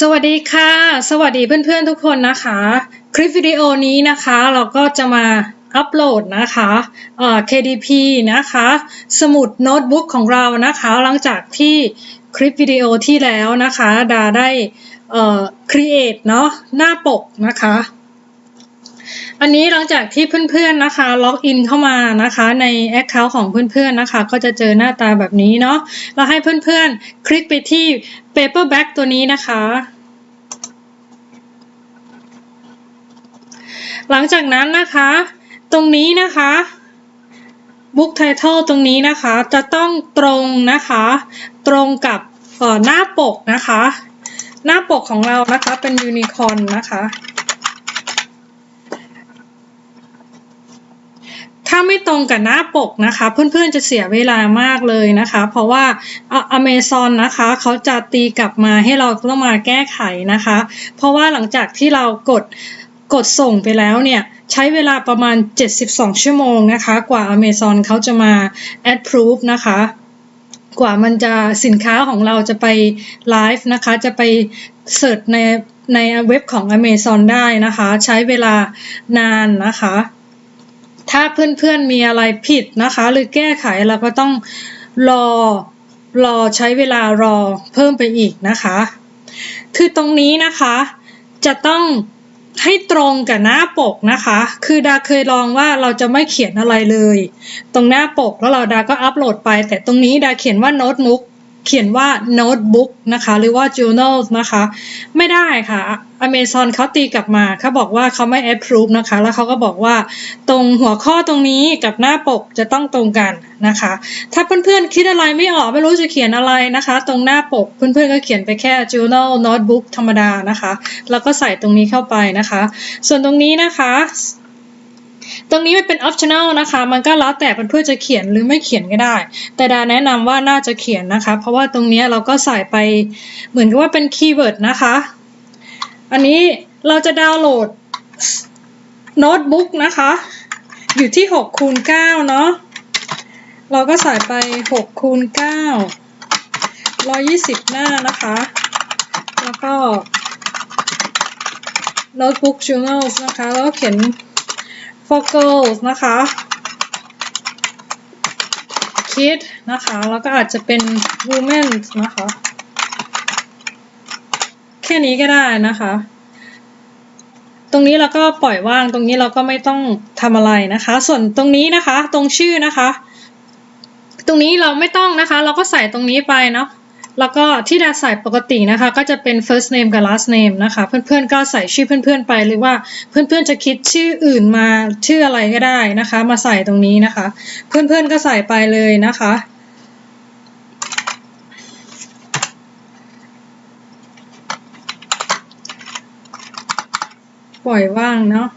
สวัสดีค่ะ สวัสดีเพื่อนๆทุกคนนะคะ คลิปวิดีโอนี้นะคะเราก็จะมาอัปโหลดนะคะเอ่อ KDP นะคะ สมุดโน้ตบุ๊กของเรานะคะ หลังจากที่คลิปวิดีโอที่แล้วนะคะ ดาได้เอ่อ create เนาะหน้าปกนะคะ อันนี้หลังจากที่เพื่อนๆนะคะ ล็อกอินเข้ามานะคะ ใน Account ของเพื่อนๆนะคะ ก็จะเจอหน้าตาแบบนี้เนาะเราให้เพื่อนๆ คลิกไปที่ paperback ตัวนี้นะคะหลังจากนั้นนะคะ ตรงนี้นะคะ book title ตรงนี้นะคะ จะต้องตรงนะคะ ตรงกับออหน้าปกนะคะ หน้าปกของเรานะคะเป็นยูนิคอร์นนะคะาไม่ตรงกับหน้าปกนะคะ เพื่อนๆจะเสียเวลามากเลยนะคะ เพราะว่าอเมซอนนะคะเขาจะตีกลับมาให้เราต้องมาแก้ไขนะคะ เพราะว่าหลังจากที่เรากดกดส่งไปแล้วเนี่ยใช้เวลาประมาณ 72 ชั่วโมงนะคะ กว่า Amazon เขาจะมา approve นะคะ กว่ามันจะสินค้าของเราจะไปไลฟ์นะคะ จะไปเสิร์ชในในเว็บของ Amazon ได้นะคะ ใช้เวลานานนะคะ ถ้าเพื่อนๆมีอะไรผิดนะคะ หรือแก้ไขเราก็ต้องรอรอใช้เวลารอเพิ่มไปอีกนะคะ คือตรงนี้นะคะจะต้องให้ตรงกับหน้าปกนะคะ คือดาเคยลองว่าเราจะไม่เขียนอะไรเลย ตรงหน้าปกแล้วเราดาก็อัปโหลดไป แต่ตรงนี้ดาเขียนว่าโน้ตบุ๊ก เขียนว่าโน้ตบุ๊กนะคะหรือว่า journal นะคะ ไม่ได้ค่ะ Amazon เขาตีกลับมาเขาบอกว่าเขาไม่ approve นะคะ แล้วเขาก็บอกว่าตรงหัวข้อตรงนี้กับหน้าปกจะต้องตรงกันนะคะ ถ้าเพื่อนๆคิดอะไรไม่ออกไม่รู้จะเขียนอะไรนะคะ ตรงหน้าปกเพื่อนๆก็เขียนไปแค่ journal notebook ธรรมดานะคะ แล้วก็ใส่ตรงนี้เข้าไปนะคะ ส่วนตรงนี้นะคะ ตรงนี้มันเป็น optional นะคะ มันก็แล้วแต่เพื่อนๆจะเขียนหรือไม่เขียนก็ได้ แต่ดาแนะนำว่าน่าจะเขียนนะคะ เพราะว่าตรงนี้เราก็ใส่ไปเหมือนกับว่าเป็นคีย์เวิร์ดนะคะ อันนี้เราจะดาวน์โหลดโน้ตบุ๊กนะคะ อยู่ที่6คูณ9เนาะ เราก็ใส่ไป6คูณ9 120 หน้านะคะ แล้วก็ notebook journals นะคะ แล้วก็เขียน for girls นะคะ kid นะคะ แล้วก็อาจจะเป็น women นะคะ แค่นี้ก็ได้นะคะ ตรงนี้เราก็ปล่อยว่าง ตรงนี้เราก็ไม่ต้องทำอะไรนะคะ ส่วนตรงนี้นะคะ ตรงชื่อนะคะ ตรงนี้เราไม่ต้องนะคะ เราก็ใส่ตรงนี้ไปเนาะ แล้วก็ที่ดาใส่ปกตินะคะ ก็จะเป็น first name กับ last name นะคะ เพื่อนๆก็ใส่ชื่อเพื่อนๆไปหรือว่าเพื่อนๆจะคิดชื่ออื่นมาชื่ออะไรก็ได้นะคะ มาใส่ตรงนี้นะคะ เพื่อนๆก็ใส่ไปเลยนะคะปล่อยว่างเนาะ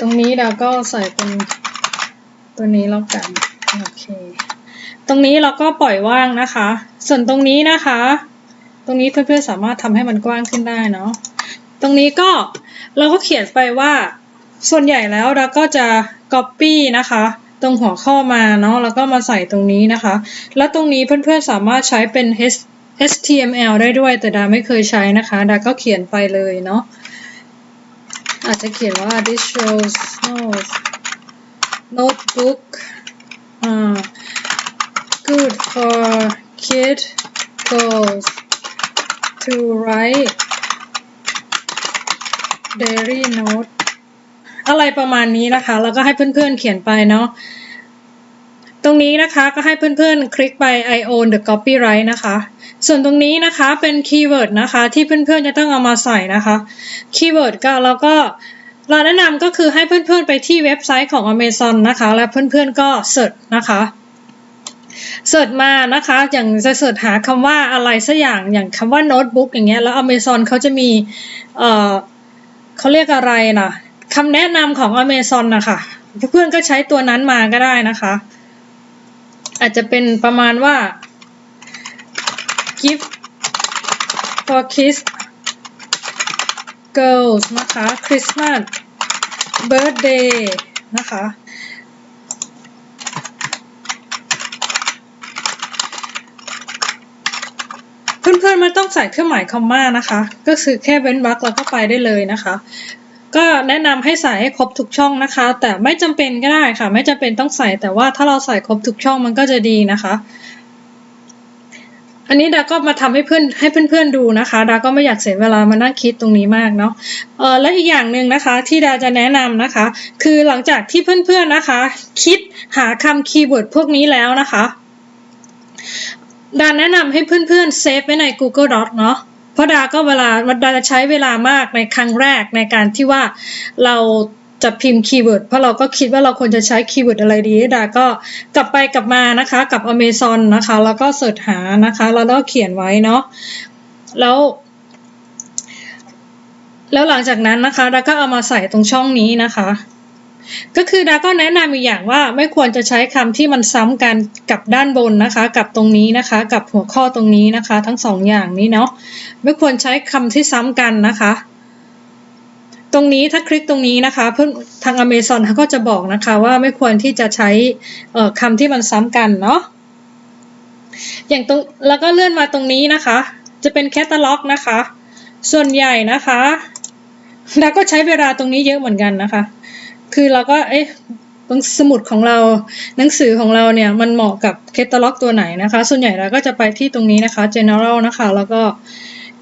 ตรงนี้เราก็ใส่เป็นตัวนี้แล้วกัน โอเค ตรงนี้เราก็ปล่อยว่างนะคะ ส่วนตรงนี้นะคะ ตรงนี้เพื่อนๆสามารถทำให้มันกว้างขึ้นได้เนาะ ตรงนี้ก็เราก็เขียนไปว่า ส่วนใหญ่แล้วเราก็จะ copy นะคะ ตรงหัวข้อมาเนาะ แล้วก็มาใส่ตรงนี้นะคะ แล้วตรงนี้เพื่อนๆสามารถใช้เป็น HTML ได้ด้วย แต่ดาไม่เคยใช้นะคะ ดาก็เขียนไปเลยเนาะ อาจจะเขียนว่า this shows notes notebook uh, good for kid girls to write diary note อะไรประมาณนี้นะคะ แล้วก็ให้เพื่อนๆเขียนไปเนาะ ตรงนี้นะคะก็ให้เพื่อนๆ คลิกไป I own the copyright นะคะ ส่วนตรงนี้นะคะเป็นคีย์เวิร์ดนะคะ ที่เพื่อนๆจะต้องเอามาใส่นะคะ คีย์เวิร์ดก็แล้วก็ เราแนะนำก็คือให้เพื่อนๆไปที่เว็บไซต์ของ Amazon นะคะ แล้วเพื่อนๆก็เสิร์ชนะคะเสิร์ชมานะคะ อย่างจะเสิร์ชหาคำว่าอะไรสักอย่างอย่างคำว่าโน้ตบุ๊กอย่างเงี้ยแล้ว Amazon เขาจะมีเอ่อเขาเรียกอะไรนะคำแนะนำของ Amazon นะคะเพื่อนๆก็ใช้ตัวนั้นมาก็ได้นะคะ อาจจะเป็นประมาณว่า gift for kids girls นะคะ Christmas birthday นะคะ เพื่อนๆไม่ต้องใส่เครื่องหมายคอมมานะคะ ก็คือแค่เว้นวรรคแล้วก็ไปได้เลยนะคะ ก็แนะนำให้ใส่ให้ครบทุกช่องนะคะ แต่ไม่จำเป็นก็ได้ค่ะ ไม่จำเป็นต้องใส่แต่ว่าถ้าเราใส่ครบทุกช่องมันก็จะดีนะคะ อันนี้ดาก็มาทำให้เพื่อนให้เพื่อนๆดูนะคะ ดาก็ไม่อยากเสียเวลามานั่งคิดตรงนี้มากเนาะเออและอีกอย่างหนึ่งนะคะที่ดาจะแนะนำนะคะ คือหลังจากที่เพื่อนๆนะคะ คิดหาคำคีย์เวิร์ดพวกนี้แล้วนะคะดาแนะนำให้เพื่อนๆเซฟไว้ใน Google Doc เนาะเพราะดาก็เวลาดาจะใช้เวลามากในครั้งแรกในการที่ว่าเรา จะพิมพ์คีย์เวิร์ดเพราะเราก็คิดว่าเราควรจะใช้คีย์เวิร์ดอะไรดีดาก็กลับไปกลับมานะคะ กับ Amazon นะคะ แล้วก็เสิร์ชหานะคะแล้วก็เขียนไว้เนาะแล้ว แล้วหลังจากนั้นนะคะดาก็เอามาใส่ตรงช่องนี้นะคะก็คือดาก็แนะนำอีกอย่างว่าไม่ควรจะใช้คำที่มันซ้ำกันกับด้านบนนะคะ กับตรงนี้นะคะ กับหัวข้อตรงนี้นะคะ ทั้งสองอย่างนี้เนาะไม่ควรใช้คำที่ซ้ำกันนะคะ ตรงนี้ถ้าคลิกตรงนี้นะคะเพื่อนทาง Amazon เขาก็จะบอกนะคะว่าไม่ควรที่จะใช้คำที่มันซ้ำกันเนาะอย่างตรงแล้วก็เลื่อนมาตรงนี้นะคะ จะเป็นแคตตาล็อกนะคะ ส่วนใหญ่นะคะดาก็ใช้เวลาตรงนี้เยอะเหมือนกันนะคะ คือเราก็เอ๊ะสมุดของเราหนังสือของเราเนี่ยมันเหมาะกับแคตตาล็อกตัวไหนนะคะ ส่วนใหญ่เราก็จะไปที่ตรงนี้นะคะ general นะคะ แล้วก็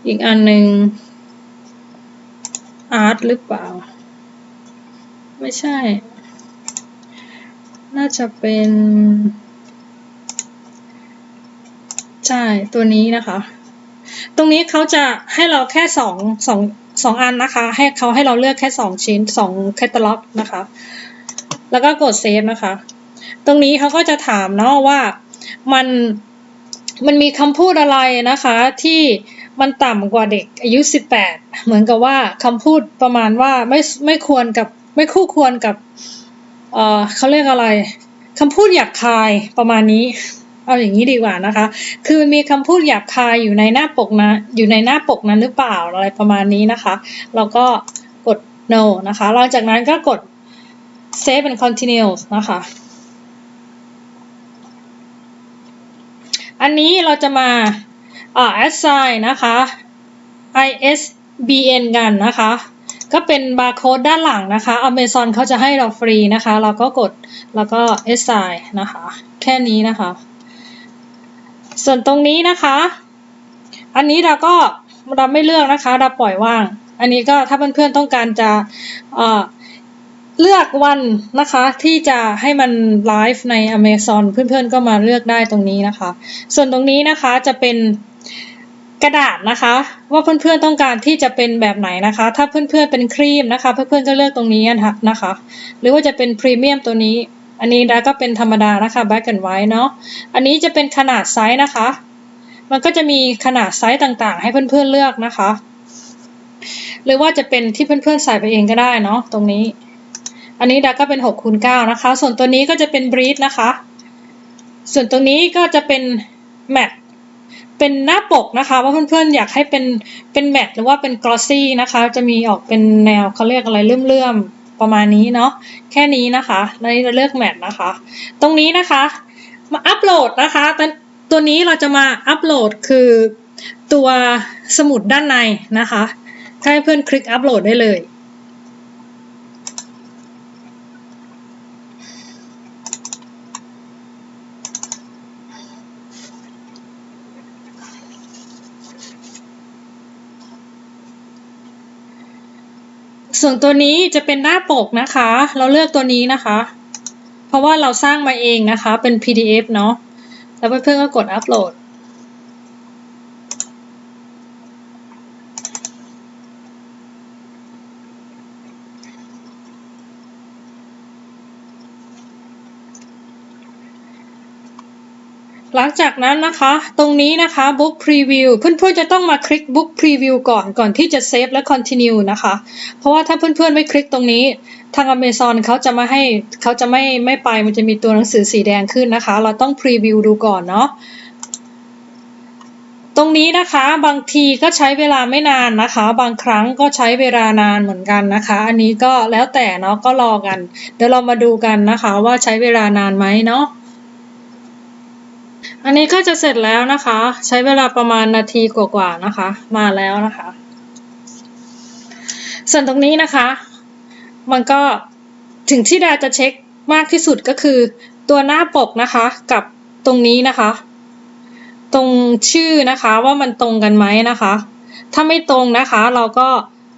อีกอันหนึ่ง art หรือเปล่า ไม่ใช่ น่าจะเป็น ใช่ ตัวนี้นะคะ ตรงนี้เขาจะให้เราแค่สองสองสองอันนะคะ ให้เขาให้เราเลือกแค่สองชิ้นสองแคตตาล็อกนะคะ แล้วก็กดเซฟนะคะ ตรงนี้เขาก็จะถามเนาะว่ามันมันมีคำพูดอะไรนะคะที่ มันต่ำกว่าเด็กอายุ18เหมือนกับว่าคำพูดประมาณว่าไม่ไม่ควรกับไม่คู่ควรกับเอ่อเขาเรียกอะไรคำพูดหยาบคายประมาณนี้ เอาอย่างนี้ดีกว่านะคะ คือมีคำพูดหยาบคายอยู่ในหน้าปกนะอยู่ในหน้าปกนั้นหรือเปล่าอะไรประมาณนี้นะคะเราก็กด no นะคะหลังจากนั้นก็กด save and continue นะคะ อันนี้เราจะมา อ่า assign นะคะ ISBN กันนะคะ ก็เป็นบาร์โค้ดด้านหลังนะคะ Amazon เขาจะให้เราฟรีนะคะ เราก็กดแล้วก็ assign นะคะ แค่นี้นะคะ ส่วนตรงนี้นะคะ อันนี้เราก็เราไม่เลือกนะคะ เราปล่อยว่าง อันนี้ก็ถ้าเพื่อนๆต้องการจะเอ่อเลือกวันนะคะที่จะให้มันไลฟ์ใน Amazon เพื่อนๆก็มาเลือกได้ตรงนี้นะคะ ส่วนตรงนี้นะคะจะเป็น กระดาษนะคะ ว่าเพื่อนๆต้องการที่จะเป็นแบบไหนนะคะ ถ้าเพื่อนๆเป็นครีมนะคะ เพื่อนๆก็เลือกตรงนี้นะคะ หรือว่าจะเป็นพรีเมียมตัวนี้ อันนี้ดาก็เป็นธรรมดานะคะ black and white เนาะอันนี้จะเป็นขนาดไซส์นะคะ มันก็จะมีขนาดไซส์ต่างๆ ให้เพื่อนๆเลือกนะคะ หรือว่าจะเป็นที่เพื่อนๆใส่ไปเองก็ได้เนาะตรงนี้ อันนี้ดาก็เป็น6คูณ9นะคะ ส่วนตัวนี้ก็จะเป็นบรีดนะคะ ส่วนตรงนี้ก็จะเป็นแมท เป็นหน้าปกนะคะ ว่าเพื่อนๆอยากให้เป็นเป็นแมทหรือว่าเป็นกลอสซี่นะคะ จะมีออกเป็นแนวเขาเรียกอะไรเลื่อมๆประมาณนี้เนาะแค่นี้นะคะแล้วนี้เราเลือกแมทนะคะ ตรงนี้นะคะ มาอัปโหลดนะคะตัวนี้เราจะมาอัปโหลดคือตัวสมุดด้านในนะคะให้เพื่อนคลิกอัปโหลดได้เลย ส่วนตัวนี้จะเป็นหน้าปกนะคะ เราเลือกตัวนี้นะคะ เพราะว่าเราสร้างมาเองนะคะ เป็น PDF เนาะ แล้วเพื่อนๆก็กดอัปโหลด หลังจากนั้นนะคะ ตรงนี้นะคะ Book Preview เพื่อนๆจะต้องมาคลิก Book Preview ก่อนก่อนที่จะเซฟและ Continue นะคะ เพราะว่าถ้าเพื่อนๆไม่คลิกตรงนี้ ทาง Amazon เขาจะม่ให้เขาจะไม่ไม่ไปมันจะมีตัวหนังสือสีแดงขึ้นนะคะ เราต้อง Preview ดูก่อนเนาะตรงนี้นะคะบางทีก็ใช้เวลาไม่นานนะคะ บางครั้งก็ใช้เวลานานเหมือนกันนะคะ อันนี้ก็แล้วแต่เนาะก็รอกัน เดี๋ยวเรามาดูกันนะคะว่าใช้เวลานานไหมเนาะ อันนี้ก็จะเสร็จแล้วนะคะ ใช้เวลาประมาณนาทีกว่าๆนะคะ มาแล้วนะคะ ส่วนตรงนี้นะคะ มันก็ถึงที่ดาจะเช็คมากที่สุดก็คือ ตัวหน้าปกนะคะกับตรงนี้นะคะ ตรงชื่อนะคะว่ามันตรงกันไหมนะคะ ถ้าไม่ตรงนะคะ เราก็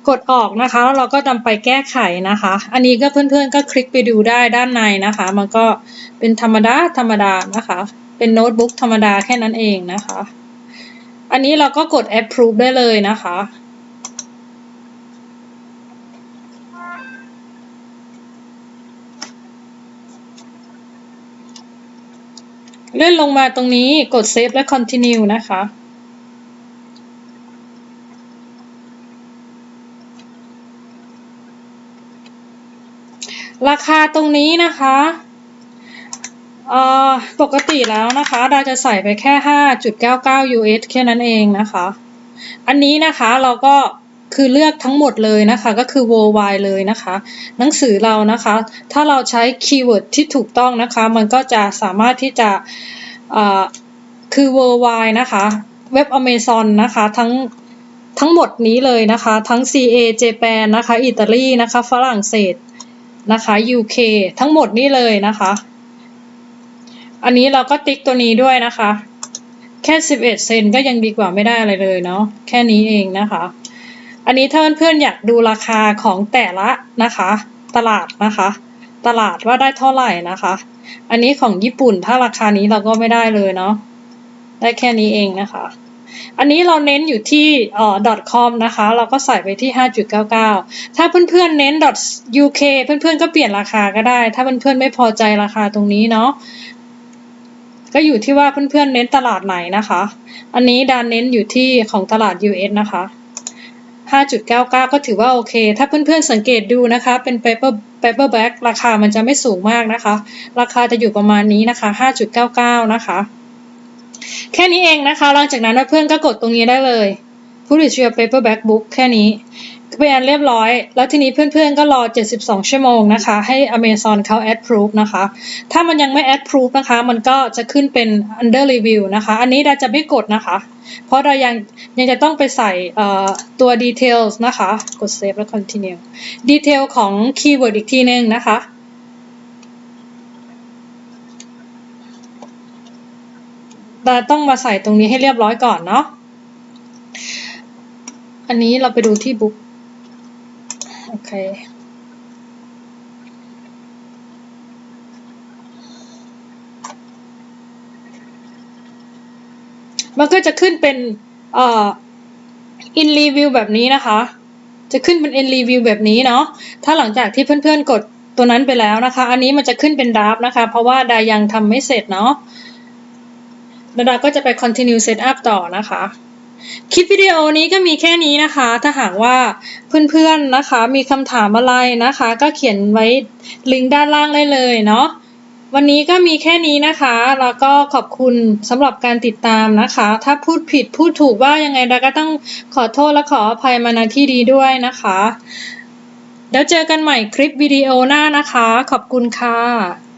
กดออกนะคะ แล้วเราก็นำไปแก้ไขนะคะ อันนี้ก็เพื่อนๆก็คลิกไปดูได้ด้านในนะคะ มันก็เป็นธรรมดาธรรมดานะคะ เป็นโน้ตบุ๊กธรรมดาแค่นั้นเองนะคะ อันนี้เราก็กด approve ได้เลยนะคะ เลื่อนลงมาตรงนี้กด save และ continue นะคะราคาตรงนี้นะคะ เอ่อปกติแล้วนะคะเราจะใส่ไปแค่ 5.99 US แค่นั้นเองนะคะ อันนี้นะคะเราก็คือเลือกทั้งหมดเลยนะคะ ก็คือ worldwide เลยนะคะ หนังสือเรานะคะ ถ้าเราใช้คีย์เวิร์ดที่ถูกต้องนะคะ มันก็จะสามารถที่จะคือ worldwide นะคะ เว็บ Amazon นะคะทั้งทั้งหมดนี้เลยนะคะ ทั้ง CA Japan นะคะ อิตาลีนะคะ ฝรั่งเศสนะคะ UK ทั้งหมดนี่เลยนะคะ อันนี้เราก็ติ๊กตัวนี้ด้วยนะคะ แค่ 11 เซนก็ยังดีกว่าไม่ได้อะไรเลยเนาะแค่นี้เองนะคะ อันนี้ถ้าเพื่อนๆอยากดูราคาของแต่ละนะคะ ตลาดนะคะ ตลาดว่าได้เท่าไหร่นะคะ อันนี้ของญี่ปุ่นถ้าราคานี้เราก็ไม่ได้เลยเนาะได้แค่นี้เองนะคะ อันนี้เราเน้นอยู่ที่เอ่อ .com นะคะ เราก็ใส่ไปที่ 5.99 ถ้าเพื่อนๆเน้น .uk เพื่อนๆก็เปลี่ยนราคาก็ได้ ถ้าเพื่อนๆไม่พอใจราคาตรงนี้เนาะ ก็อยู่ที่ว่าเพื่อนๆเน้นตลาดไหนนะคะ อันนี้ดานเน้นอยู่ที่ของตลาด US นะคะ 5.99 ก็ถือว่าโอเค ถ้าเพื่อนๆสังเกตดูนะคะ เป็น paper paperback ราคามันจะไม่สูงมากนะคะ ราคาจะอยู่ประมาณนี้นะคะ 5.99 นะคะ แค่นี้เองนะคะ หลังจากนั้นเพื่อนก็กดตรงนี้ได้เลย Put it your paperback book แค่นี้ เป็นอันเรียบร้อย แล้วทีนี้เพื่อนๆก็รอ 72 ชั่วโมงนะคะ ให้ Amazon เขา approve นะคะ ถ้ามันยังไม่ approve นะคะ มันก็จะขึ้นเป็น under review นะคะ อันนี้เราจะไม่กดนะคะ เพราะเรายังยังจะต้องไปใส่ตัว details นะคะ กด save แล้ว continue detail ของ keyword อีกทีนึงนะคะเราต้องมาใส่ตรงนี้ให้เรียบร้อยก่อนเนาะอันนี้เราไปดูที่บุ๊ก โอเค มันก็จะขึ้นเป็นเอ่อ in review แบบนี้นะคะ จะขึ้นเป็น in review แบบนี้เนาะ ถ้าหลังจากที่เพื่อนๆกดตัวนั้นไปแล้วนะคะ อันนี้มันจะขึ้นเป็นด r a f t นะคะ เพราะว่าดายังทำไม่เสร็จเนาะดาดาก็จะไป continue setup ต่อนะคะ คลิปวิดีโอนี้ก็มีแค่นี้นะคะ ถ้าหากว่าเพื่อนๆนะคะ มีคำถามอะไรนะคะ ก็เขียนไว้ลิงก์ด้านล่างได้เลยเนาะวันนี้ก็มีแค่นี้นะคะ แล้วก็ขอบคุณสำหรับการติดตามนะคะ ถ้าพูดผิดพูดถูกว่ายังไงดาก็ต้องขอโทษและขออภัยมาณที่ดีด้วยนะคะเดี๋ยวเจอกันใหม่คลิปวิดีโอหน้านะคะ ขอบคุณค่ะ